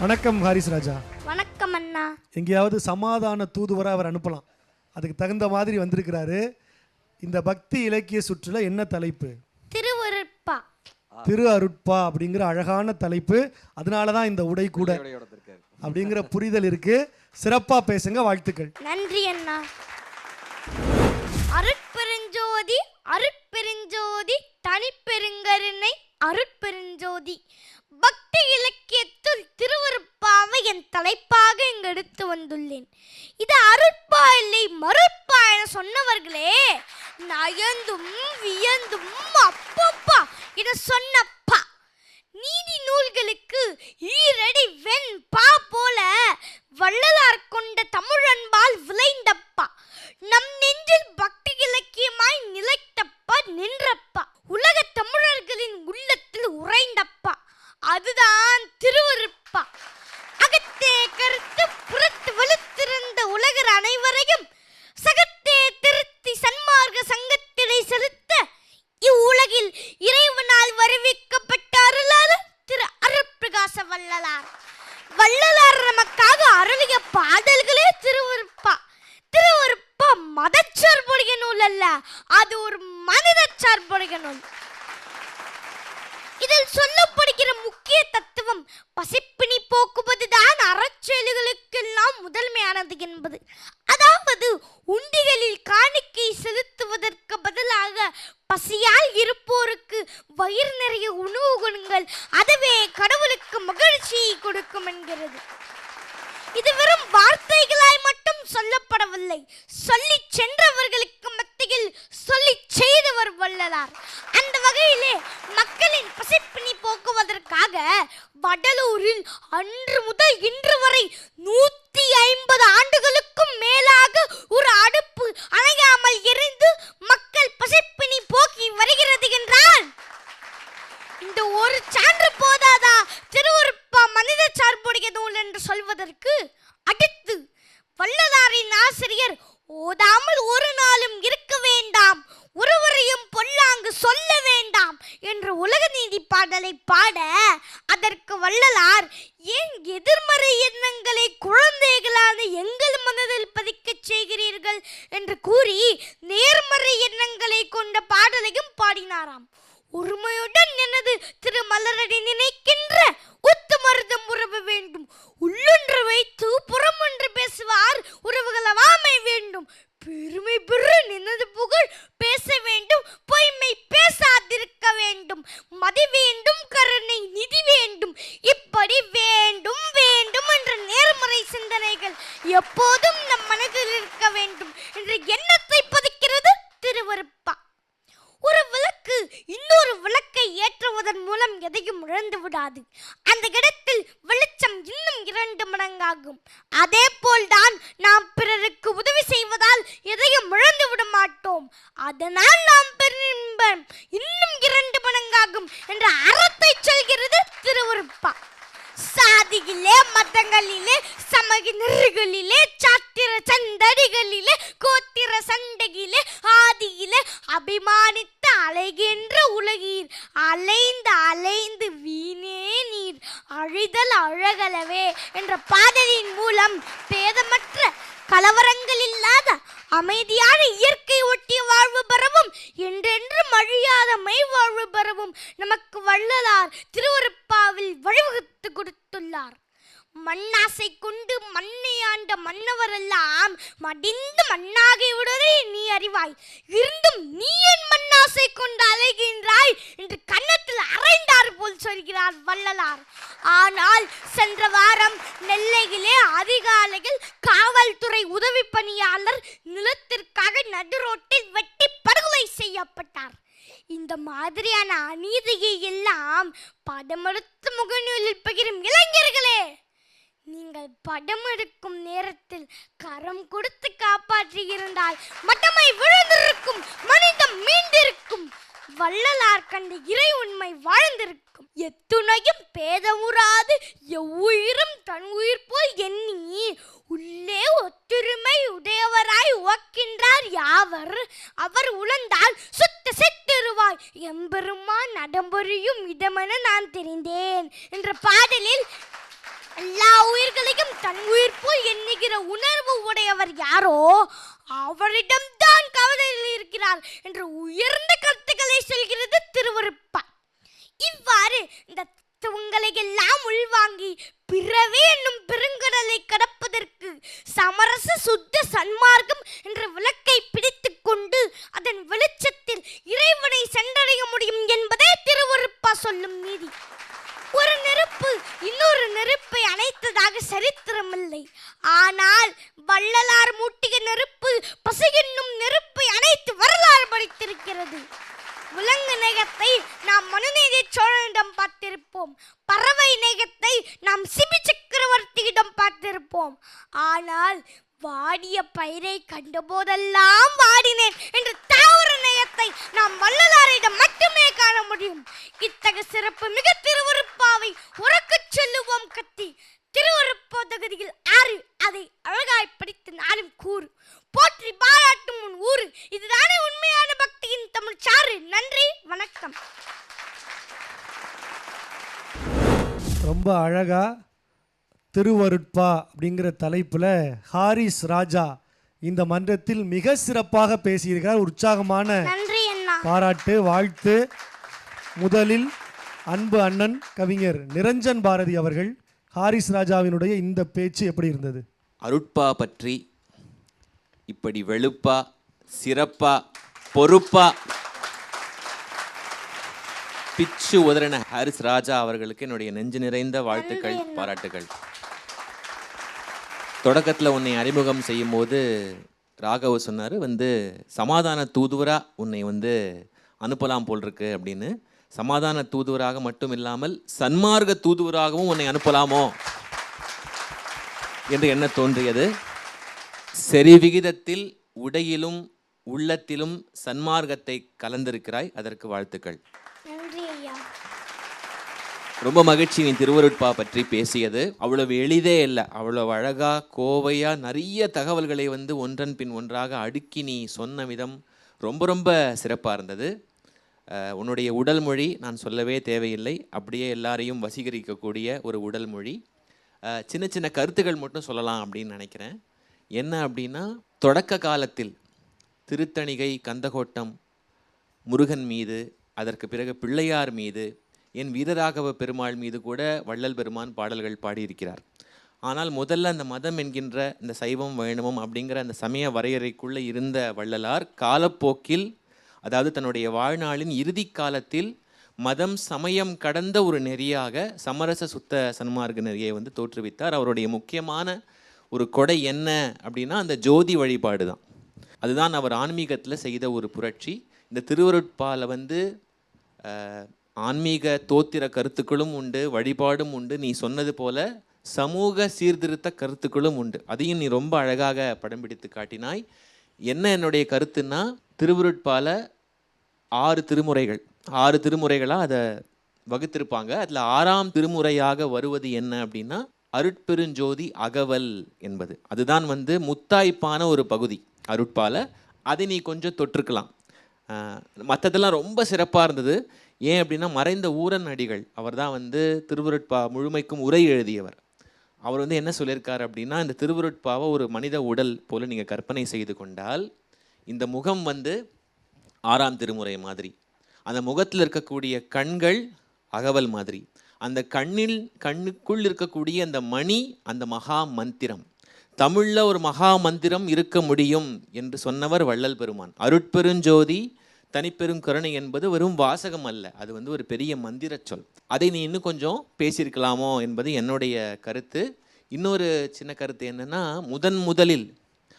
வணக்கம் ஹாரிஸ் ராஜா. வணக்கம் அண்ணா. எங்கேயாவது சமாதான தூதுவராக அவர் அனுப்பலாம். அதுக்கு தகுந்த மாதிரி வந்திருக்கிறாரு. இந்த பக்தி இலக்கிய சுற்றுல என்ன தலைப்பு? திருவருட்பா. திரு அருட்பா அப்படிங்கிற அழகான தலைப்பு. அதனால தான் இந்த உடை கூட அப்படிங்கிற புரிதல் இருக்கு. சிறப்பா பேசுங்க வாழ்த்துக்கள். நன்றி அண்ணா. அருட்பெருஞ்சோதி அருட்பெருஞ்சோதி தனிப்பெருங்கருணை அருட்பெருஞ்சோதி. பக்தி என் தலைப்பாக இங்கு எடுத்து வந்துள்ளேன். இது அருட்பா இல்லை மறுப்பா என சொன்னவர்களே நயந்தும் வியந்தும் அப்பப்பா என சொன்னப்பா. நீதி நூல்களுக்கு ஈரடி வெண் பா போல வள்ளலார் கொண்ட தமிழன்பால் விளைந்தப்பா. நம் நெஞ்சில் பக்தி இலக்கியமாய் நிலைத்தப்பா நின்றப்பா. உலக தமிழர்களின் உள்ளத்தில் உறைந்தப்பா. அதுதான் திருவருப்பா மக்களின் போக்குவதற்காக வடலூரில் அன்று முதல் இன்று வரை நூத்தி ஐம்பது ஆண்டுகளுக்கும் மேலாக ஒரு அடுப்பு அணையாமல் எரிந்து மக்கள் பசிப்பிணி போக்கி வருகிறது என்றால் இந்த ஒரு சான்று போதாதா? திருவருப்பா மனித சார்புடைய நூல் என்று சொல்வதற்கு அடுத்து வள்ளலாரின் ஆசிரியர் ஓதாமல் ஒரு நாளும் இருக்க வேண்டாம். ஒருவரையும் பொல்லாங்கு சொல்ல வேண்டாம் என்று உலக நீதி பாடலை பாட அதற்கு வள்ளலார் ஏன் எதிர்மறை எண்ணங்களை குழந்தைகளான எங்கள் மனதில் பதிக்கச் செய்கிறீர்கள்? என்று கூறி நேர்மறை எண்ணங்களை கொண்ட பாடலையும் பாடினாராம். ஒருமையுடன் எனது திரு மலரடி நினைக்கின்ற உத்தமருதம் உறவு வேண்டும். உள்ளொன்று வைத்து புறமொன்று பேசுவார் உறவுகள் அவாமை வேண்டும். பெருமை பெரு நினது புகழ். பேச வேண்டும் பொய்மை பேசாதிருக்க வேண்டும். மதி வேண்டும் கரு நிதி வேண்டும் இப்படி வேண்டும் வேண்டும் என்ற நேர்மறை சிந்தனைகள் எப்போதும் நம் மனதில் இருக்க வேண்டும் என்ற எண்ணத்தை பதிக்கிறது திருவருப்பா ஒரு விளக்கு இன்னொரு விளக்கை ஏற்றுவதன் மூலம் எதையும் இழந்து விடாது அந்த இடத்தில் வெளிச்சம் இன்னும் இரண்டு மடங்காகும் அதே போல்தான் நாம் பிறருக்கு உதவி செய்வதால் எதையும் இழந்து விட மாட்டோம் அதனால் நாம் பெறும் இன்பம் இன்னும் இரண்டு மடங்காகும் என்ற அறத்தை சொல்கிறது திருவருப்பா சாதியிலே மதங்களிலே சமகிணறுகளிலே சாத்திர சந்தடிகளிலே கோத்திர சண்டையிலே ஆதியிலே அபிமானித்து அலைகின்ற உலகீர் அலைந்து அலைந்து வீணே நீர் அழிதல் அழகலவே என்ற பாடலின் மூலம் பேதமற்ற கலவரங்கள் இல்லாத அமைதியான இயற்கை ஒட்டிய வாழ்வு பெறவும் என்றென்று மழியாத மெய் வாழ்வு பெறவும் நமக்கு வள்ளலார் திருவருப்பாவில் வழிவகுத்து கொடுத்துள்ளார். மண்ணாசை கொண்டு மண்ணை ஆண்ட மன்னவரெல்லாம் மடிந்து மண்ணாகி விடுவதே நீ அறிவாய். இருந்தும் நீ என் மண்ணாசை கொண்டு அலைகின்றாய் என்று கன்னத்தில் அரைந்தார் போல் சொல்கிறார் வள்ளலார். ஆனால் சென்ற வாரம் நெல்லையிலே அதிகாலையில் காவல்துறை உதவி பணியாளர் நிலத்திற்காக நடுரோட்டில் வெட்டி செய்யப்பட்டார். இந்த மாதிரியான அநீதியை எல்லாம் படமெடுத்து முகநூலில் பகிரும் இளைஞர்களே! நீங்கள் படம் எடுக்கும் நேரத்தில் கரம் கொடுத்து காப்பாற்றி இருந்தால் மட்டமை விழுந்திருக்கும் மனிதம் மீண்டிருக்கும். வள்ளலார் கண்ட இறை உண்மை வாழ்ந்திருக்கும். எத்துணையும் பேதமுறாது எவ்வுயிரும் தன் உயிர் போல் எண்ணி உள்ளே ஒத்துரிமை உடையவராய் உவக்கின்றார் யாவர்? அவர் உழந்தால் சுத்த செத்திருவாய். எம்பெருமான் நடம்பொறியும் இடமென நான் தெரிந்தேன். என்ற பாடலில் எல்லா உயிர்களையும் தன் உயிர் போல் எண்ணுகிற உணர்வு உடையவர் யாரோ? அவரிடம்தான் கவலையில் இருக்கிறார். என்று உயர்ந்த கருத்துக்களை சொல்கிறது திருவருப்பா இவ்வாறு இந்த தத்துவங்களை எல்லாம் உள்வாங்கி பிறவே என்னும் பெருங்கடலை கடப்பதற்கு சமரச சுத்த சன்மார்க்கம் என்ற வாடிய பயிரை கண்டபோதெல்லாம் வாடினேன் என்று தாவர நேயத்தை நாம் வள்ளலாரிடம் மட்டுமே காண முடியும். இத்தகைய சிறப்பு மிக திருவருப்பாவை உறக்கச் சொல்லுவோம் கத்தி. திருவருப்போ தகுதியில் ஆறு அதை அழகாய் படித்து நாளும் கூறு. போற்றி பாராட்டும் உன் ஊரு இதுதானே உண்மையான பக்தியின் தமிழ் சாறு. நன்றி வணக்கம். ரொம்ப அழகா திருவருட்பா அப்படிங்கிற தலைப்பில் ஹாரிஸ் ராஜா இந்த மன்றத்தில் மிக சிறப்பாக பேசியிருக்கார் உற்சாகமான நன்றி அண்ணா. பாராட்டு வாழ்த்து. முதலில் அன்பு அண்ணன் கவிஞர் நிரஞ்சன் பாரதி அவர்கள் ஹாரிஸ் ராஜாவினுடைய இந்த பேச்சு எப்படி இருந்தது? அருட்பா பற்றி இப்படி வெளுப்பா சிறப்பா பொறுப்பா. பிச்சு உதறின ஹாரிஸ் ராஜா அவர்களுக்கு என்னுடைய நெஞ்சு நிறைந்த வாழ்த்துக்கள் பாராட்டுகள். தொடக்கத்தில் உன்னை அறிமுகம் செய்யும் போது ராகவ் சொன்னார் வந்து சமாதான தூதுவராக உன்னை வந்து அனுப்பலாம் போல் இருக்கு அப்படின்னு. சமாதான தூதுவராக மட்டும் இல்லாமல் சன்மார்க்க தூதுவராகவும் உன்னை அனுப்பலாமோ என்று என்ன தோன்றியது? சரி விகிதத்தில் உடையிலும் உள்ளத்திலும் சன்மார்க்கத்தை கலந்திருக்கிறாய் அதற்கு வாழ்த்துக்கள். ரொம்ப மகிழ்ச்சி நீ திருவருட்பா பற்றி பேசியது. அவ்வளவு எளிதே இல்லை. அவ்வளவு அழகா கோவையா நிறைய தகவல்களை வந்து ஒன்றன் பின் ஒன்றாக அடுக்கி நீ சொன்ன விதம் ரொம்ப ரொம்ப சிறப்பாக இருந்தது. உன்னுடைய உடல் மொழி நான் சொல்லவே தேவையில்லை. அப்படியே எல்லாரையும் வசீகரிக்கக்கூடிய ஒரு உடல் மொழி. சின்ன சின்ன கருத்துக்கள் மட்டும் சொல்லலாம் அப்படின்னு நினைக்கிறேன். என்ன அப்படின்னா தொடக்க காலத்தில் திருத்தணிகை கந்தகோட்டம் முருகன் மீது அதற்கு பிறகு பிள்ளையார் மீது என் வீரராகவ பெருமாள் மீது கூட வள்ளல் பெருமான் பாடல்கள் பாடியிருக்கிறார். ஆனால் முதல்ல அந்த மதம் என்கின்ற இந்த சைவம் வைணவம் அப்படிங்கிற அந்த சமய வரையறைக்குள்ளே இருந்த வள்ளலார் காலப்போக்கில் அதாவது தன்னுடைய வாழ்நாளின் இறுதி காலத்தில் மதம் சமயம் கடந்த ஒரு நெறியாக சமரச சுத்த சன்மார்க்க நெறியை வந்து தோற்றுவித்தார். அவருடைய முக்கியமான ஒரு கொடை என்ன அப்படின்னா அந்த ஜோதி வழிபாடு தான். அதுதான் அவர் ஆன்மீகத்தில் செய்த ஒரு புரட்சி. இந்த திருவருட்பால வந்து ஆன்மீக தோத்திர கருத்துக்களும் உண்டு வழிபாடும் உண்டு. நீ சொன்னது போல சமூக சீர்திருத்த கருத்துக்களும் உண்டு. அதையும் நீ ரொம்ப அழகாக படம் பிடித்து காட்டினாய். என்ன என்னுடைய கருத்துன்னா திருவருட்பால ஆறு திருமுறைகள். ஆறு திருமுறைகளாக அதை வகுத்திருப்பாங்க. அதில் ஆறாம் திருமுறையாக வருவது என்ன அப்படின்னா அருட்பெருஞ்சோதி அகவல் என்பது. அதுதான் வந்து முத்தாய்ப்பான ஒரு பகுதி அருட்பால. அதை நீ கொஞ்சம் தொற்றுக்கலாம். மற்றதெல்லாம் ரொம்ப சிறப்பாக இருந்தது. ஏன் அப்படின்னா மறைந்த ஊரன் அடிகள். அவர் தான் வந்து திருவருட்பா முழுமைக்கும் உரை எழுதியவர். அவர் வந்து என்ன சொல்லியிருக்கார் அப்படின்னா இந்த திருவருட்பாவை ஒரு மனித உடல் போல நீங்கள் கற்பனை செய்து கொண்டால் இந்த முகம் வந்து ஆறாம் திருமுறை மாதிரி. அந்த முகத்தில் இருக்கக்கூடிய கண்கள் அகவல் மாதிரி. அந்த கண்ணில் கண்ணுக்குள் இருக்கக்கூடிய அந்த மணி அந்த மகா மந்திரம். தமிழில் ஒரு மகா மந்திரம் இருக்க முடியும் என்று சொன்னவர் வள்ளல் பெருமான். அருட்பெருஞ்சோதி தனிப்பெரும் கருணை என்பது வெறும் வாசகம் அல்ல. அது வந்து ஒரு பெரிய மந்திர சொல். அதை நீ இன்னும் கொஞ்சம் பேசியிருக்கலாமோ என்பது என்னுடைய கருத்து. இன்னொரு சின்ன கருத்து என்னன்னா முதன் முதலில்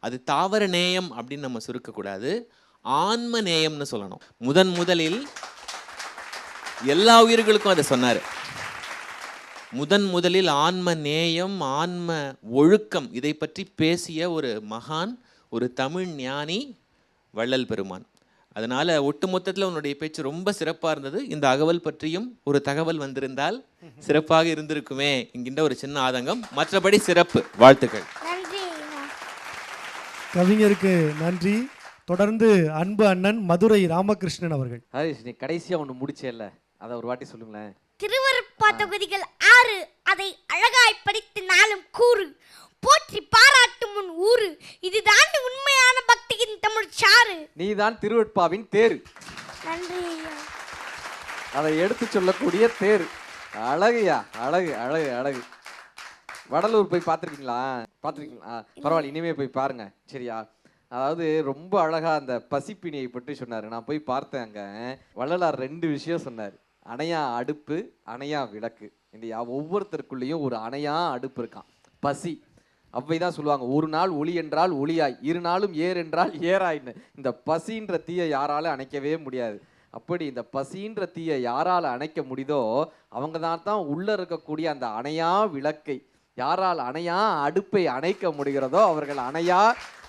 அது தாவர நேயம் அப்படின்னு நம்ம சுருக்கக்கூடாது. ஆன்ம நேயம்னு சொல்லணும். முதன் முதலில் எல்லா உயிர்களுக்கும் அதை சொன்னார். முதன் முதலில் ஆன்ம நேயம் ஆன்ம ஒழுக்கம் இதை பற்றி பேசிய ஒரு மகான் ஒரு தமிழ் ஞானி வள்ளல் பெருமான். அதனால ஒட்டுமொத்தத்தில் உன்னுடைய பேச்சு ரொம்ப சிறப்பாக இருந்தது. இந்த அகவல் பற்றியும் ஒரு தகவல் வந்திருந்தால் சிறப்பாக இருந்திருக்குமே என்கின்ற ஒரு சின்ன ஆதங்கம். மற்றபடி சிறப்பு. வாழ்த்துக்கள். கவிஞருக்கு நன்றி. தொடர்ந்து அன்பு அண்ணன் மதுரை ராமகிருஷ்ணன் அவர்கள். ஹரிஷ் நீ கடைசியா ஒன்று முடிச்சேல்ல. அதை ஒரு வாட்டி சொல்லுங்களேன். திருவருப்பா தொகுதிகள் ஆறு அதை அழகாய் படித்து நாளும் கூறு. போற்றி பாராட்டும் உன் ஊரு இதுதான் உண்மையான பக்தியின் தமிழ் சாறு நீதான் திருவட்பாவின் தேர். நன்றி ஐயா. அதை எடுத்து சொல்லக்கூடிய தேர். அழகுயா அழகு அழகு அழகு. வடலூர் போய் பார்த்துருக்கீங்களா? பார்த்துருக்கீங்களா? பரவாயில்ல இனிமே போய் பாருங்க. சரியா? அதாவது ரொம்ப அழகா அந்த பசிப்பினியை பற்றி சொன்னார். நான் போய் பார்த்தேன் அங்க. வள்ளலார் ரெண்டு விஷயம் சொன்னார். அணையா அடுப்பு அணையா விளக்கு. இந்த ஒவ்வொருத்தருக்குள்ளேயும் ஒரு அணையா அடுப்பு இருக்கான். பசி. அவ்வை தான் சொல்லுவாங்க ஒரு நாள் ஒளி என்றால் ஒளியாய் இரு நாளும் ஏர் என்றால் ஏராயின்னு. இந்த பசின்ற தீயை யாராலும் அணைக்கவே முடியாது. அப்படி இந்த பசின்ற தீயை யாரால் அணைக்க முடியுதோ அவங்க தான் தான் உள்ளே இருக்கக்கூடிய அந்த அணையா விளக்கை. யாரால் அணையா அடுப்பை அணைக்க முடிகிறதோ அவர்கள் அணையா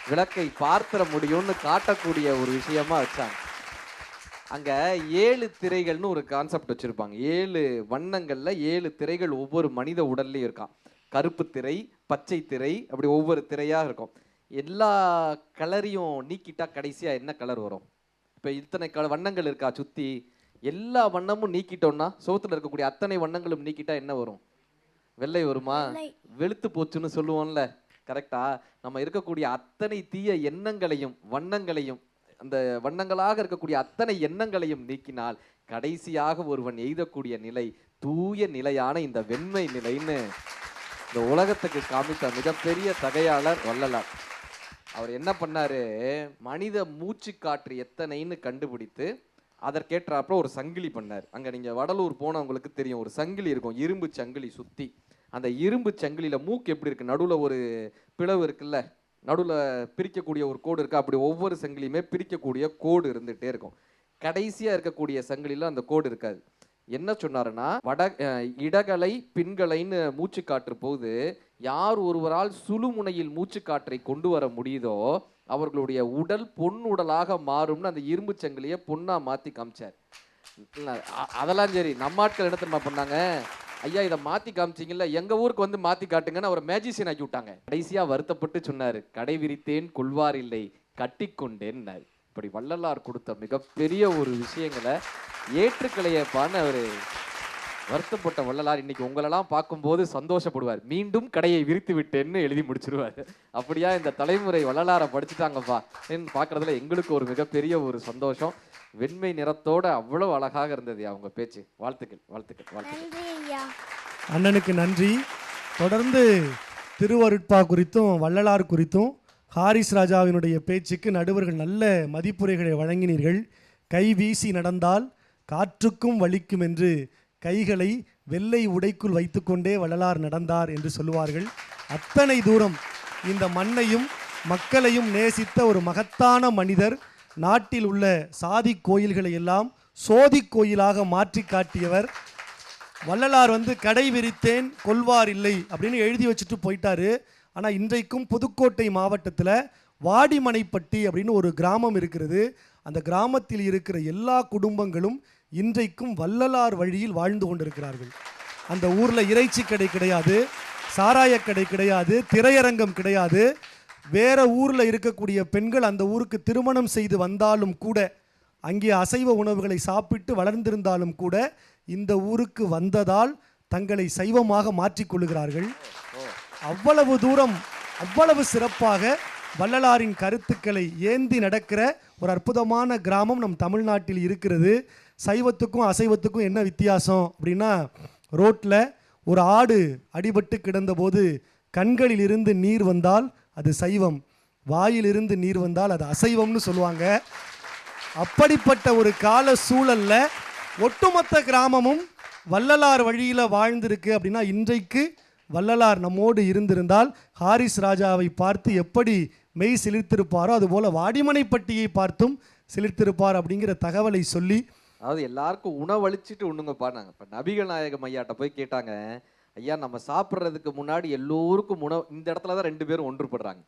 விளக்கை பார்த்திட முடியும்னு காட்டக்கூடிய ஒரு விஷயமா வச்சாங்க. அங்கே ஏழு திரைகள்னு ஒரு கான்செப்ட் வச்சுருப்பாங்க. ஏழு வண்ணங்களில் ஏழு திரைகள் ஒவ்வொரு மனித உடல்லையும் இருக்கான். கருப்பு திரை பச்சை திரை அப்படி ஒவ்வொரு திரையா இருக்கும். எல்லா கலரையும் நீக்கிட்டா கடைசியா என்ன கலர் வரும்? இப்ப இத்தனை கல வண்ணங்கள் இருக்கா சுத்தி? எல்லா வண்ணமும் நீக்கிட்டோம்னா சோத்துல இருக்கக்கூடிய அத்தனை வண்ணங்களும் நீக்கிட்டா என்ன வரும்? வெள்ளை வருமா. வெளுத்து போச்சுன்னு சொல்லுவோம்ல. கரெக்டா? நம்ம இருக்கக்கூடிய அத்தனை தீய எண்ணங்களையும் வண்ணங்களையும் அந்த வண்ணங்களாக இருக்கக்கூடிய அத்தனை எண்ணங்களையும் நீக்கினால் கடைசியாக ஒருவன் எய்தக்கூடிய நிலை தூய நிலையான இந்த வெண்மை நிலைன்னு. இந்த உலகத்துக்கு காமித்த மிகப்பெரிய தகையாளர் வள்ளலார். அவர் என்ன பண்ணாரு? மனித மூச்சு காற்று எத்தனைன்னு கண்டுபிடித்து அதற்கேற்றாப்புல ஒரு சங்கிலி பண்ணார். அங்கே நீங்கள் வடலூர் போனவங்களுக்கு தெரியும் ஒரு சங்கிலி இருக்கும் இரும்பு சங்கிலி சுற்றி அந்த இரும்பு சங்கிலியில் மூக்கு எப்படி இருக்குது நடுவில் ஒரு பிளவு இருக்குல்ல? நடுவில் பிரிக்கக்கூடிய ஒரு கோடு இருக்குது அப்படி ஒவ்வொரு சங்கிலியுமே பிரிக்கக்கூடிய கோடு இருந்துகிட்டே இருக்கும். கடைசியாக இருக்கக்கூடிய சங்கிலியில் அந்த கோடு இருக்காது. என்ன சொன்னாருன்னா வட இடகலை பின்களைன்னு மூச்சு காற்று போது யார் ஒருவரால் சுழுமுனையில் மூச்சு காற்றை கொண்டு வர முடியுதோ அவர்களுடைய உடல் பொன் உடலாக மாறும்னு அந்த இரும்பு சங்கிலியை பொண்ணா மாத்தி காமிச்சார். அதெல்லாம் சரி நம்ம ஆட்கள் என்ன தெரியுமா பண்ணாங்க? ஐயா இதை மாத்தி காமிச்சிங்கல்ல எங்க ஊருக்கு வந்து மாத்தி காட்டுங்கன்னு அவரை மேஜிசியன் ஆக்கி விட்டாங்க. கடைசியா வருத்தப்பட்டு சொன்னாரு கடை விரித்தேன் கொள்வார் இல்லை கட்டிக்கொண்டேன்னாரு. இப்படி வள்ளலார் கொடுத்த மிகப்பெரிய ஒரு விஷயங்களை ஏற்றுக்கலையப்பான்னு அவரு வருத்தப்பட்ட வள்ளலார். இன்னைக்கு உங்களெல்லாம் பார்க்கும்போது சந்தோஷப்படுவார். மீண்டும் கடையை விரித்து விட்டேன்னு எழுதி முடிச்சிருவார். அப்படியா இந்த தலைமுறை வள்ளலாரை படிச்சுட்டாங்கப்பா. பார்க்கறதுல எங்களுக்கு ஒரு மிகப்பெரிய ஒரு சந்தோஷம். வெண்மை நிறத்தோட அவ்வளவு அழகாக இருந்தது அவங்க பேச்சு. வாழ்த்துக்கள் வாழ்த்துக்கள் வாழ்த்துக்கள். நன்றி ஐயா. அண்ணனுக்கு நன்றி. தொடர்ந்து திருவருட்பா குறித்தும் வள்ளலார் குறித்தும் ஹாரிஸ் ராஜாவினுடைய பேச்சுக்கு நடுவர்கள் நல்ல மதிப்புரைகளை வழங்கினீர்கள். கை வீசி நடந்தால் காற்றுக்கும் வலிக்கும் என்று கைகளை வெள்ளை உடைக்குள் வைத்துக்கொண்டே வள்ளலார் நடந்தார் என்று சொல்லுவார்கள். அத்தனை தூரம் இந்த மண்ணையும் மக்களையும் நேசித்த ஒரு மகத்தான மனிதர் நாட்டில் உள்ள சாதி கோயில்களை எல்லாம் சோதி கோயிலாக மாற்றி காட்டியவர். வள்ளலார் வந்து கடை விரித்தேன் கொல்வார் இல்லை அப்படின்னு எழுதி வச்சுட்டு போயிட்டாரு. ஆனால் இன்றைக்கும் புதுக்கோட்டை மாவட்டத்தில் வாடிமனைப்பட்டி அப்படின்னு ஒரு கிராமம் இருக்கிறது. அந்த கிராமத்தில் இருக்கிற எல்லா குடும்பங்களும் இன்றைக்கும் வள்ளலார் வழியில் வாழ்ந்து கொண்டிருக்கிறார்கள். அந்த ஊரில் இறைச்சி கடை கிடையாது சாராயக்கடை கிடையாது திரையரங்கம் கிடையாது. வேற ஊரில் இருக்கக்கூடிய பெண்கள் அந்த ஊருக்கு திருமணம் செய்து வந்தாலும் கூட அங்கே அசைவ உணவுகளை சாப்பிட்டு வளர்ந்திருந்தாலும் கூட இந்த ஊருக்கு வந்ததால் தங்களை சைவமாக மாற்றிக்கொள்கிறார்கள் அவ்வளவு தூரம் அவ்வளவு சிறப்பாக வள்ளலாரின் கருத்துக்களை ஏந்தி நடக்கிற ஒரு அற்புதமான கிராமம் நம் தமிழ்நாட்டில் இருக்கிறது. சைவத்துக்கும் அசைவத்துக்கும் என்ன வித்தியாசம் அப்படின்னா ரோட்டில் ஒரு ஆடு அடிபட்டு கிடந்தபோது கண்களில் இருந்து நீர் வந்தால் அது சைவம் வாயிலிருந்து நீர் வந்தால் அது அசைவம்னு சொல்லுவாங்க. அப்படிப்பட்ட ஒரு கால சூழலில் ஒட்டுமொத்த கிராமமும் வள்ளலார் வழியில் வாழ்ந்திருக்கு அப்படின்னா இன்றைக்கு வள்ளலார் நம்மோடு இருந்திருந்தால் ஹாரிஸ் ராஜாவை பார்த்து எப்படி மெய் சிலிர்த்திருப்பாரோ அதுபோல் வாடிமனைப்பட்டியை பார்த்தும் சிலிர்த்திருப்பார் அப்படிங்கிற தகவலை சொல்லி அதாவது எல்லாருக்கும் உணவழிச்சிட்டு உண்ணுங்கப்பா நாங்கள் இப்போ நபிகள் நாயகம் ஐயாட்ட போய் கேட்டாங்க ஐயா நம்ம சாப்பிட்றதுக்கு முன்னாடி எல்லோருக்கும் உணவு இந்த இடத்துல தான் ரெண்டு பேரும் ஒன்றுபடுறாங்க.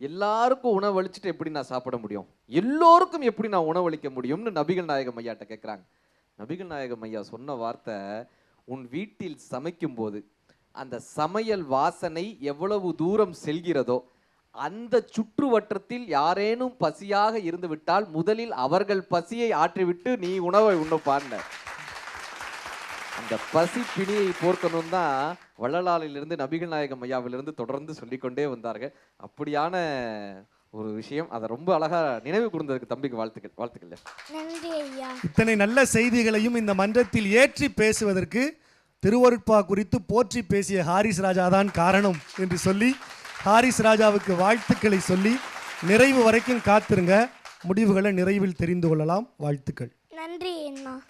எல்லாருக்கும் உணவளிச்சுட்டு எப்படி நான் சாப்பிட முடியும்? எல்லோருக்கும் எப்படி நான் உணவளிக்க முடியும்னு நபிகள் நாயகம் ஐயாட்ட கேட்குறாங்க நபிகள் நாயகம் ஐயா சொன்ன வார்த்தை உன் வீட்டில் சமைக்கும்போது அந்த சமையல் வாசனை எவ்வளவு தூரம் செல்கிறதோ அந்த சுற்றுவட்டத்தில் யாரேனும் பசியாக இருந்து விட்டால் முதலில் அவர்கள் பசியை ஆற்றிவிட்டு நீ உணவை உண்ணப்பான்னு அந்த பசி பிணியை போர்க்கணும் தான் வள்ளலாரிலிருந்து நபிகள் நாயகம் ஐயாவிலிருந்து தொடர்ந்து சொல்லிக்கொண்டே வந்தார்கள். அப்படியான ஒரு விஷயம். அதை ரொம்ப அழகா நினைவு கூர்ந்ததுக்கு தம்பிக்கு வாழ்த்துக்கள் வாழ்த்துக்கள் நன்றி ஐயா. இத்தனை நல்ல செய்திகளையும் இந்த மன்றத்தில் ஏற்றி பேசுவதற்கு திருவருட்பா குறித்து போற்றி பேசிய ஹாரிஸ் ராஜா தான் காரணம் என்று சொல்லி ஹாரிஸ் ராஜாவுக்கு வாழ்த்துக்களை சொல்லி நிறைவு வரைக்கும் காத்திருங்க. முடிவுகளை நிறைவில் தெரிந்து கொள்ளலாம். வாழ்த்துக்கள். நன்றி அண்ணா.